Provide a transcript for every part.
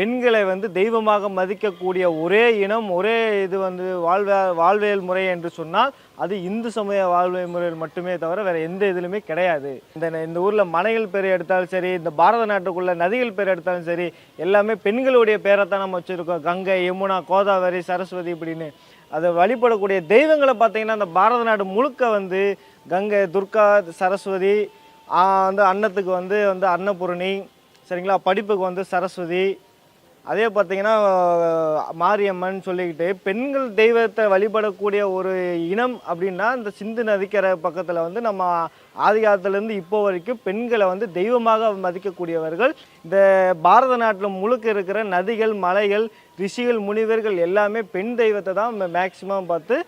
பெண்களை வந்து தெய்வமாக மதிக்கக்கூடிய ஒரே இனம் ஒரே இது வந்து வாழ்வே வாழ்வியல் முறை என்று சொன்னால் அது இந்து சமய வாழ்வியல் முறையில் மட்டுமே தவிர வேறு எந்த இதுலையுமே கிடையாது. இந்த இந்த ஊரில் மனைகள் பேர் எடுத்தாலும் சரி இந்த பாரத நாட்டுக்குள்ள நதிகள் பேர் எடுத்தாலும் சரி எல்லாமே பெண்களுடைய பேரை தான் நம்ம வச்சுருக்கோம். கங்கை யமுனா கோதாவரி சரஸ்வதி இப்படின்னு. அதை வழிபடக்கூடிய தெய்வங்களை பார்த்தீங்கன்னா அந்த பாரத நாடு முழுக்க வந்து கங்கை துர்கா சரஸ்வதி வந்து அன்னத்துக்கு வந்து வந்து அன்னபூரணி சரிங்களா? படிப்புக்கு வந்து சரஸ்வதி அதே பார்த்தீங்கன்னா மாரியம்மன் சொல்லிக்கிட்டு பெண்கள் தெய்வத்தை வழிபடக்கூடிய ஒரு இனம் அப்படின்னா இந்த சிந்து நதிக்கரை பக்கத்தில் வந்து நம்ம ஆதி காலத்துலேருந்து இப்போ வரைக்கும் பெண்களை வந்து தெய்வமாக மதிக்கக்கூடியவர்கள். இந்த பாரத நாட்டில் முழுக்க இருக்கிற நதிகள் மலைகள் ரிஷிகள் முனிவர்கள் எல்லாமே பெண் தெய்வத்தை தான் மேக்சிமம் பார்த்து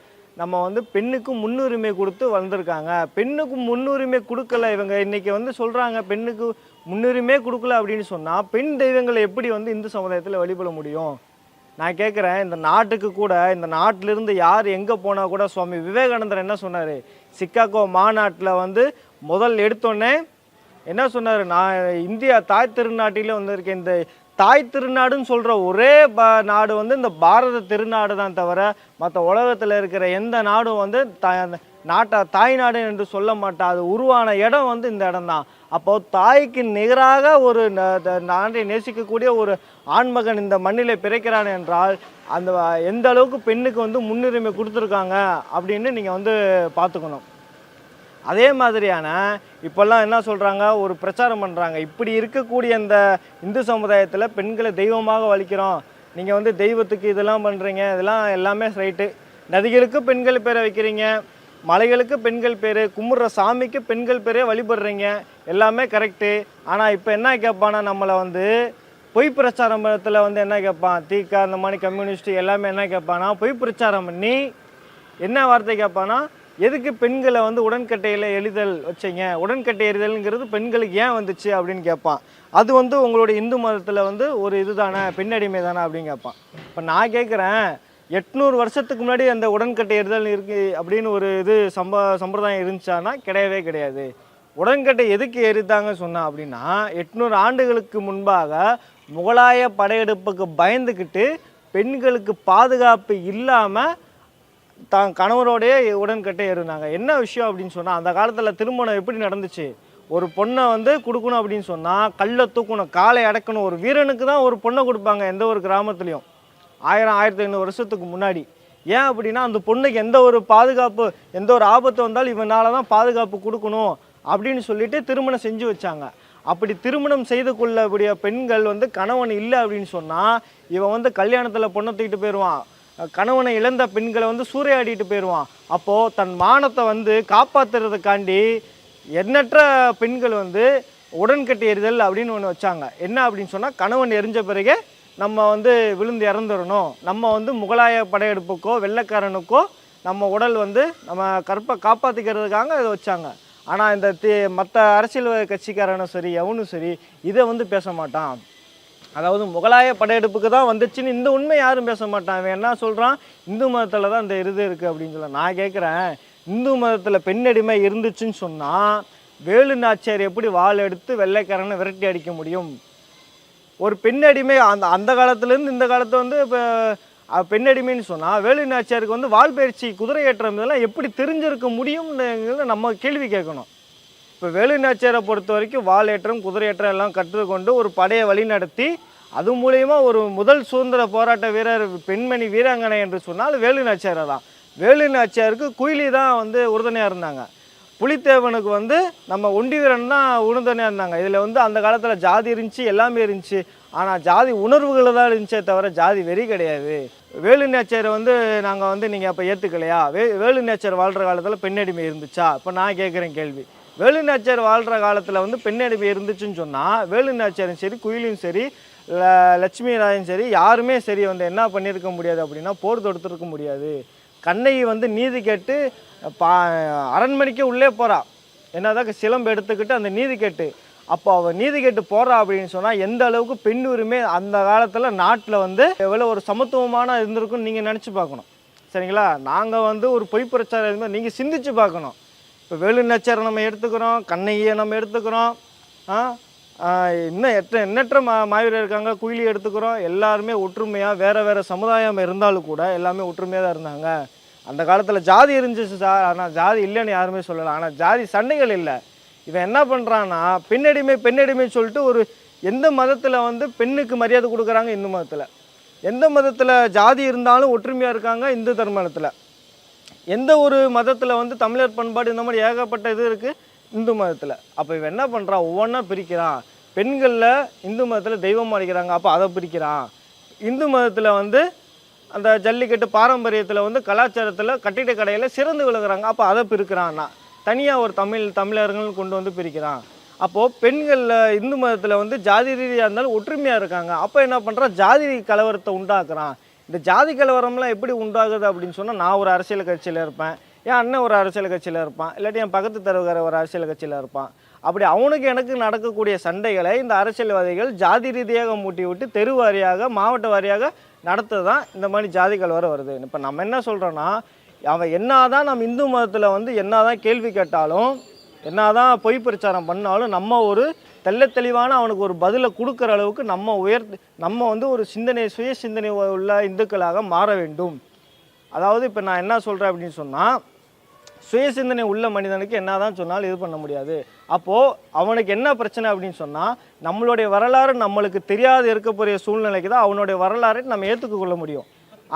நம்ம வந்து பெண்ணுக்கு முன்னுரிமை கொடுத்து வளர்ந்துருக்காங்க. பெண்ணுக்கு முன்னுரிமை கொடுக்கல இவங்க இன்றைக்கி வந்து சொல்கிறாங்க பெண்ணுக்கு முன்னுரிமை கொடுக்கல அப்படின்னு சொன்னால் பெண் தெய்வங்களை எப்படி வந்து இந்து சமுதாயத்தில் வழிபட முடியும்? நான் கேட்குறேன் இந்த நாட்டுக்கு கூட இந்த நாட்டிலிருந்து யார் எங்கே போனால் கூட சுவாமி விவேகானந்தர் என்ன சொன்னார்? சிக்காகோ மாநாட்டில் வந்து முதல் எடுத்தோடனே என்ன சொன்னார்? நான் இந்தியா தாய் திருநாட்டிலே வந்திருக்கேன் இந்த தாய் திருநாடுன்னு சொல்கிற ஒரே ப நாடு வந்து இந்த பாரத திருநாடு தான் தவிர மற்ற உலகத்தில் இருக்கிற எந்த நாடும் வந்து த நாட்டை தாய் நாடு என்று சொல்ல மாட்டா. அது உருவான இடம் வந்து இந்த இடம் தான். அப்போ தாய்க்கு நிகராக ஒரு த- நாட்டை நேசிக்கக்கூடிய ஒரு ஆண்மகன் இந்த மண்ணில் பிறக்கிறான் என்றால் அந்த எந்த அளவுக்கு பெண்ணுக்கு வந்து முன்னுரிமை கொடுத்துருக்காங்க அப்படின்னு நீங்கள் வந்து பார்த்துக்கணும். அதே மாதிரியான இப்போல்லாம் என்ன சொல்கிறாங்க ஒரு பிரச்சாரம் பண்ணுறாங்க இப்படி இருக்கக்கூடிய இந்த இந்து சமுதாயத்தில் பெண்களை தெய்வமாக வலிக்கிறோம். நீங்கள் வந்து தெய்வத்துக்கு இதெல்லாம் பண்ணுறீங்க இதெல்லாம் எல்லாமே ரைட்டு நதிகளுக்கு பெண்கள் பேரை வைக்கிறீங்க. மலைகளுக்கு பெண்கள் பேர். கும்பிட்ற சாமிக்கு பெண்கள் பேரே வழிபடுறீங்க. எல்லாமே கரெக்டு ஆனால் இப்போ என்ன கேட்பானா நம்மளை வந்து பொய் பிரச்சாரத்தில் வந்து என்ன கேட்பான் தீக்கா அந்த மாதிரி கம்யூனிஸ்ட் எல்லாமே என்ன கேட்பானா பொய் பிரச்சாரம் பண்ணி என்ன வார்த்தை கேட்பானா எதுக்கு பெண்களை வந்து உடன்கட்டையில் எளிதல் வச்சீங்க? உடன்கட்டை எறிதல்ங்கிறது பெண்களுக்கு ஏன் வந்துச்சு அப்படின்னு கேட்பான். அது வந்து உங்களுடைய இந்து மதத்தில் வந்து ஒரு இதுதானே பெண்ணடிமை தானே அப்படின்னு கேட்பான். இப்போ நான் கேட்குறேன் எட்நூறு வருஷத்துக்கு முன்னாடி அந்த உடன்கட்டை எறிதல் இருக்கு அப்படின்னு ஒரு இது சம்ப சம்பிரதாயம் இருந்துச்சான்னா கிடையவே கிடையாது. உடன்கட்டை எதுக்கு எரித்தாங்க சொன்னா அப்படின்னா எட்நூறு ஆண்டுகளுக்கு முன்பாக முகலாய படையெடுப்புக்கு பயந்துக்கிட்டு பெண்களுக்கு பாதுகாப்பு இல்லாமல் தான் கணவரோடயே உடன்கட்டே இருந்தாங்க. என்ன விஷயம் அப்படின்னு சொன்னால் அந்த காலத்தில் திருமணம் எப்படி நடந்துச்சு? ஒரு பொண்ணை வந்து கொடுக்கணும் அப்படின்னு சொன்னால் கல்லை தூக்கணும் காலை அடக்கணும். ஒரு வீரனுக்கு தான் ஒரு பொண்ணை கொடுப்பாங்க எந்த ஒரு கிராமத்துலேயும். ஆயிரம் ஆயிரத்தி ஐநூறு வருஷத்துக்கு முன்னாடி. ஏன் அப்படின்னா அந்த பொண்ணுக்கு எந்த ஒரு பாதுகாப்பு எந்த ஒரு ஆபத்து வந்தாலும் இவனால் தான் பாதுகாப்பு கொடுக்கணும் அப்படின்னு சொல்லிட்டு திருமணம் செஞ்சு வச்சாங்க. அப்படி திருமணம் செய்து கொள்ளக்கூடிய பெண்கள் வந்து கணவன் இல்லை அப்படின்னு சொன்னால் இவன் வந்து கல்யாணத்தில் பொண்ணை தூக்கிட்டு போயிடுவான் கணவனை இழந்த பெண்களை வந்து சூறையாடிட்டு போயிடுவான். அப்போது தன் மானத்தை வந்து காப்பாற்றுறதுக்காண்டி எண்ணற்ற பெண்கள் வந்து உடன்கட்டை எறிதல் அப்படின்னு ஒன்று வச்சாங்க. என்ன அப்படின்னு சொன்னால் கணவன் எரிஞ்ச பிறகு நம்ம வந்து விழுந்து இறந்துடணும். நம்ம வந்து முகலாய படையெடுப்புக்கோ வெள்ளைக்காரனுக்கோ நம்ம உடல் வந்து நம்ம கற்பை காப்பாற்றிக்கிறதுக்காக இதை வச்சாங்க. ஆனால் இந்த தி மற்ற அரசியல் கட்சிக்காரனும் சரி எவனும் சரி இதை வந்து பேச மாட்டான். அதாவது முகலாய படையெடுப்புக்கு தான் வந்துச்சுன்னு இந்த உண்மை யாரும் பேச மாட்டாங்க என்ன சொல்கிறான் இந்து மதத்தில் தான் இந்த இது இருக்குது அப்படின்னு சொல்ல நான் கேட்குறேன் இந்து மதத்தில் பெண்ணடிமை இருந்துச்சுன்னு சொன்னால் வேலு நாச்சியார் எப்படி வாள் எடுத்து வெள்ளைக்காரனை விரட்டி அடிக்க முடியும்? ஒரு பெண்ணடிமை அந்த அந்த காலத்துலேருந்து இந்த காலத்தை வந்து இப்போ பெண்ணடிமைன்னு சொன்னால் வேலு நாச்சியாருக்கு வந்து வால் பயிற்சி குதிரை ஏற்றம் இதெல்லாம் எப்படி தெரிஞ்சிருக்க முடியும்ங்கிறத நம்ம கேள்வி கேட்கணும். இப்போ வேலு நாச்சியாரை பொறுத்த வரைக்கும் வாளேற்றம் குதிரையேற்றம் எல்லாம் கற்றுக்கொண்டு ஒரு படையை வழிநடத்தி அது மூலயமா ஒரு முதல் சுதந்திர போராட்ட வீரர் பெண்மணி வீராங்கனை என்று சொன்னால் வேலு நாச்சியாரை தான். வேலு நாச்சியாருக்கு குயிலி தான் வந்து உறுதுணையாக இருந்தாங்க. புலித்தேவனுக்கு வந்து நம்ம ஒண்டி வீரன் தான் உறுதுணையாக இருந்தாங்க. இதில் வந்து அந்த காலத்தில் ஜாதி இருந்துச்சு எல்லாமே இருந்துச்சு. ஆனால் ஜாதி உணர்வுகள் தான் இருந்துச்சே தவிர ஜாதி வெறி கிடையாது. வேலு நேச்சரை வந்து நாங்கள் வந்து நீங்கள் அப்போ ஏற்றுக்கலையா வே வேலு நேச்சர் வாழ்கிற காலத்தில் பெண்ணடிமை இருந்துச்சா? இப்போ நான் கேட்குறேன் கேள்வி. வேலுநாச்சியார் வாழ்கிற காலத்தில் வந்து பெண்ணடிப்பு இருந்துச்சுன்னு சொன்னால் வேலுநாச்சியாரும் சரி குயிலும் சரி ல- லட்சுமி ராயும் சரி யாருமே சரி வந்து என்ன பண்ணியிருக்க முடியாது அப்படின்னா போர் தொடுத்துருக்க முடியாது. கண்ணகி வந்து நீதி கேட்டு பா அரண்மனைக்கு உள்ளே போகிறா என்னதான் சிலம்பு எடுத்துக்கிட்டு அந்த நீதி கேட்டு. அப்போ அவள் நீதி கேட்டு போகிறா அப்படின்னு சொன்னால் எந்த அளவுக்கு பெண் உரிமை அந்த காலத்தில் நாட்டில் வந்து எவ்வளோ ஒரு சமத்துவமான இருந்திருக்குன்னு நீங்கள் நினச்சி பார்க்கணும். சரிங்களா? நாங்கள் வந்து ஒரு பொய் பிரச்சாரம் இருந்தால் நீங்கள் சிந்திச்சு பார்க்கணும். இப்போ வேலு நச்சரை நம்ம எடுத்துக்கிறோம் கண்ணகியை நம்ம எடுத்துக்கிறோம் இன்னும் எட்ட எண்ணற்ற மா மாவீரர் இருக்காங்க குயிலி எடுத்துக்கிறோம் எல்லாருமே ஒற்றுமையாக வேறு வேறு சமுதாயம் இருந்தாலும் கூட எல்லாமே ஒற்றுமையாக தான் இருந்தாங்க. அந்த காலத்தில் ஜாதி இருந்துச்சு சார் ஆனால் ஜாதி இல்லைன்னு யாருமே சொல்லலை. ஆனால் ஜாதி சண்டைகள் இல்லை. இவன் என்ன பண்ணுறான்னா பெண்ணடிமை பெண்ணடிமைன்னு சொல்லிட்டு ஒரு எந்த மதத்தில் வந்து பெண்ணுக்கு மரியாதை கொடுக்குறாங்க இந்து மதத்தில். எந்த மதத்தில் ஜாதி இருந்தாலும் ஒற்றுமையாக இருக்காங்க இந்து தர்மத்தில். எந்த ஒரு மதத்தில் வந்து தமிழர் பண்பாடு இந்த மாதிரி ஏகப்பட்ட இது இருக்குது இந்து மதத்தில். அப்போ இவன் என்ன பண்ணுறான் ஒவ்வொன்றா பிரிக்கிறான். பெண்களில் இந்து மதத்தில் தெய்வம் அடிக்கிறாங்க. அப்போ அதை பிரிக்கிறான். இந்து மதத்தில் வந்து அந்த ஜல்லிக்கட்டு பாரம்பரியத்தில் வந்து கலாச்சாரத்தில் கட்டிட கடையில் சிறந்து விழுகிறாங்க அப்போ அதை பிரிக்கிறான்னா தனியாக ஒரு தமிழ் தமிழர்கள் கொண்டு வந்து பிரிக்கிறான். அப்போது பெண்களில் இந்து மதத்தில் வந்து ஜாதி ரீதியாக இருந்தாலும் ஒற்றுமையாக இருக்காங்க. அப்போ என்ன பண்ணுறான் ஜாதி கலவரத்தை உண்டாக்குறான். இந்த ஜாதி கலவரம்லாம் எப்படி உண்டாகுது அப்படின்னு சொன்னால் நான் ஒரு அரசியல் கட்சியில் இருப்பேன் என் அண்ணன் ஒரு அரசியல் கட்சியில் இருப்பான் இல்லாட்டி என் பக்கத்து தெருவுக்கார ஒரு அரசியல் கட்சியில் இருப்பான். அப்படி அவனுக்கு எனக்கு நடக்கக்கூடிய சண்டைகளை இந்த அரசியல்வாதிகள் ஜாதி ரீதியாக மூட்டி விட்டு தெரு வாரியாக மாவட்ட வாரியாக நடத்துறது தான் இந்த மாதிரி ஜாதி கலவரம் வருது. இப்போ நம்ம என்ன சொல்கிறோன்னா அவன் என்ன தான் நம்ம இந்து மதத்தில் வந்து என்னதான் கேள்வி கேட்டாலும் என்னதான் பொய் பிரச்சாரம் பண்ணாலும் நம்ம ஒரு தெல்ல தெளிவான அவனுக்கு ஒரு பதிலை கொடுக்குற அளவுக்கு நம்ம உயர் நம்ம வந்து ஒரு சிந்தனை சுய சிந்தனை உள்ள இந்துக்களாக மாற வேண்டும். அதாவது இப்போ நான் என்ன சொல்கிறேன் அப்படின்னு சொன்னால் சுய சிந்தனை உள்ள மனிதனுக்கு என்னதான் சொன்னாலும் இது பண்ண முடியாது. அப்போது அவனுக்கு என்ன பிரச்சனை அப்படின்னு சொன்னால் நம்மளுடைய வரலாறு நம்மளுக்கு தெரியாது இருக்கக்கூடிய சூழ்நிலைக்கு தான் அவனுடைய வரலாறை நம்ம ஏற்றுக்கொள்ள முடியும்.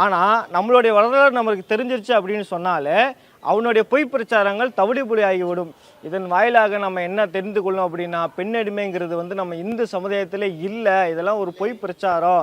ஆனால் நம்மளுடைய வரலாறு நம்மளுக்கு தெரிஞ்சிருச்சு அப்படின்னு சொன்னாலே அவனுடைய பொய் பிரச்சாரங்கள் தவிடுபொடி ஆகிவிடும். இதன் வாயிலாக நம்ம என்ன தெரிந்து கொள்ளணும் அப்படின்னா பெண்ணடிமைங்கிறது வந்து நம்ம இந்து சமுதாயத்தில் இல்லை. இதெல்லாம் ஒரு பொய் பிரச்சாரம்.